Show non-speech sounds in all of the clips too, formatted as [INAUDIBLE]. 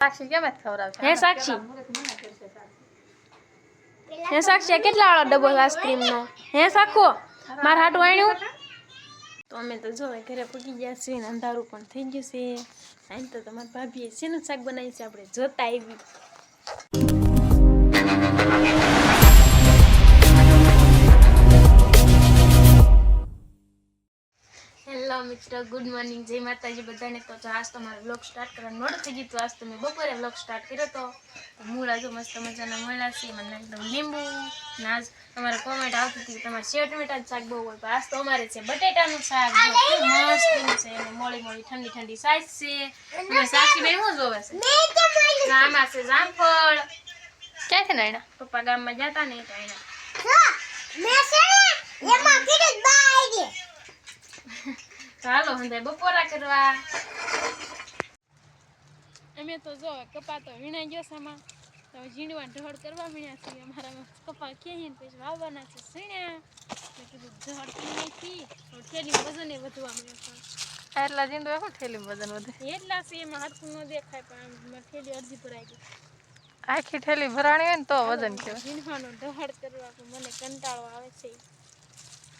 સાક્ષી કેમ ખવડાવશે? હે સાક્ષી? હે સાક્ષી? કેટલા વાળો ડબ્બો આઈસ્ક્રીમ નો હે સાખો માર હાટ આણ્યું? તો અમે તો જો ઘરે પૂગી ગયા ને અંધારું પણ થઈ ગયું છે. આમ તો તમારી ભાભીએ શેનું શાક બનાવી છે આપણે જોતા આવી હેલો મિત્રો. ગુડ મોર્નિંગ જય માતાજી બધાને. તો આજ તમારે બ્લોગ સ્ટાર્ટ કરવાનું મોડું થઈ ગયું તો આજ તો મેં બપોરે બ્લોગ સ્ટાર્ટ કર્યો તો મૂળા જો મસ્ત મજાના મળ્યા છે મને એકદમ લીંબુ નાજ તમારે કોમેન્ટ આવતી હતી તમારે સેવ ટમેટાનું શાક બહુ હોય. આજ તો અમારે છે બટેટાનું શાક. મસ્ત છે અને મોળી મોળી ઠંડી ઠંડી સાઈઝ છે. અને સાક્ષી બેન હું જોવે છે? આમાં છે જામફળ. ક્યાંથી નાયણા પપ્પા ગામમાં જતા નહીં તો એના ચાલો હંધાય બપોરા કરવા. અમે તો જો કપા તો વીણાઈ ગયો સામા તો ઝીંડવા ઢળ કરવા મીણ્યા છીએ. અમારા કપા ખેહીને પછી વાવવાના છે સીણ્યા. મેં કીધું ઢોળ નાખી થેલી વજન એ વધવા મળ્યો એટલા ઝીંડો શું થેલી વજન વધે. એટલા છે એમાં હરખું ન દેખાય પણ આમ થેલી અડધી ભરાઈ ગઈ. આખી થેલી ભરાણી હોય ને તો વજન કહેવાય. ઝીંડવાનો ઢોળ કરવા તો મને કંટાળો આવે છે મને હવે ઝીંડવા તોડવું ન આવે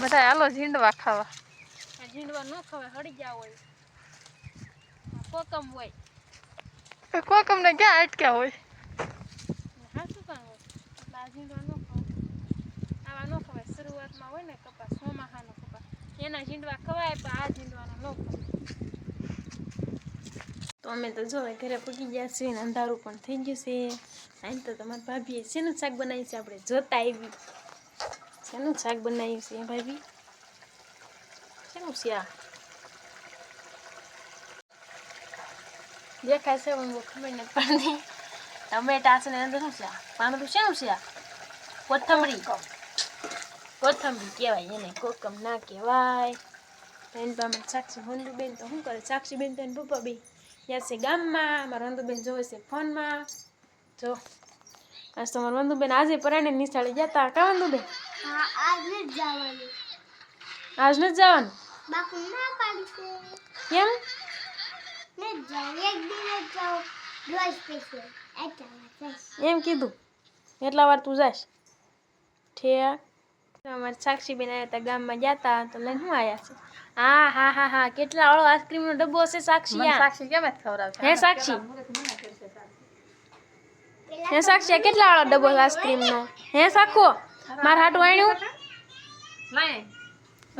બધા હાલો ઝીંડવા ખાવા. ઝીંડવા ન ખવાય હળી ગયા હોય. કોકમ હોય. કોકમ ને ક્યાં અટક્યા હોય? હા શું કામ હોય? એટલે આ ઝીંડવા ન ખવાય. આવા ન ખવાય. શરૂઆતમાં હોય ને કપાસ ચોમાસાનો કપાસ. એના ઝીંડવા ખવાય પણ આ ઝીંડવાના ન ખવાય. તો અમે તો જો ઘરે પૂગી ગયા છીએ ને અંધારું પણ થઈ ગયું છે. આમ તો તમારી ભાભીએ શેનું શાક બનાવી છે? આપણે જોતા આવી શેનું શાક બનાવ્યું છે ભાભી શેનું આ દેખાય છે બહુ ખબર નથી પડતી ટમેટા છે ને અંદર શું આ? પાંદડું શેનું આ કોથમરી કોથમરી કહેવાય એને કોકમ ના કહેવાય બેન પામે સાક્ષી હોંડુ બેન તો શું કરે સાક્ષી બેન તો એને પપ્પા બે યા છે ગામમાં મારા વંદુબેન જોવે છે ફોનમાં જો આજ તો મારા વંદુબેન આજે પરાણે નિશાળે ગયા હતા કા વંદુબેન આજ જ જવાનું. કેમ? એમ કીધું. એટલા વાર તું જાશ ઠેક. અમારે સાક્ષીબેન આવ્યા હતા ગામમાં ગયા હતા તો લઈને હું આવ્યા છે? હા હા હા હા કેટલા વાળો આઈસ્ક્રીમનો ડબ્બો હશે સાક્ષી સાક્ષી કેમ ખવડાવશે? હે સાક્ષી? હે સાક્ષી કેટલા વાળો ડબ્બો આઈસ્ક્રીમનો? હે સાખો? માર હાટું આણ્યું ના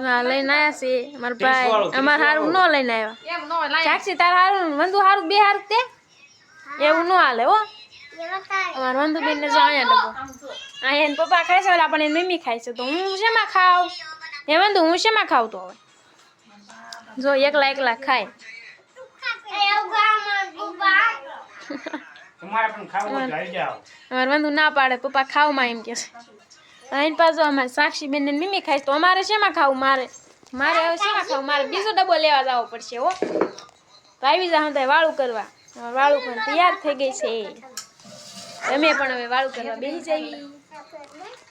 હા લઈને આવ્યા છે. મારા ભાઈ અમાર હારું ન લઈને આવ્યા એમ ન હોય લાય. સાક્ષી તાર હારું વંદુ હારું બે હારું તે? એવું ન હાલે હો. અમાર વંદુ બેન ને જો અહીંયા ડબ્બો અહીંયા એને પપ્પા ખાય છે ઓલા પણ એની મમ્મી ખાય છે. તો હું શેમાં ખાવ? એ વંદુ હું શેમાં ખાવ તો હવે? જો એકલા એકલા ખાય. [LAUGHS] તમારે પણ ખાવું હોય તો આવી જાઓ. અમારે વંદુ ના પાડે પપ્પા ખાવમાં એમ કે છે. અહીં પાછો અમારે સાક્ષી બેન ને મમ્મી ખાય તો અમારે શેમાં ખાવું? મારે મારે હવે શેમાં ખાવું? મારે બીજો ડબ્બો લેવા જવો પડશે, હો. તો આવી જા હતા વાળું કરવા. વાળું પણ તૈયાર થઈ ગઈ છે. તમે પણ હવે વાળું કરવા બેસી જઈએ.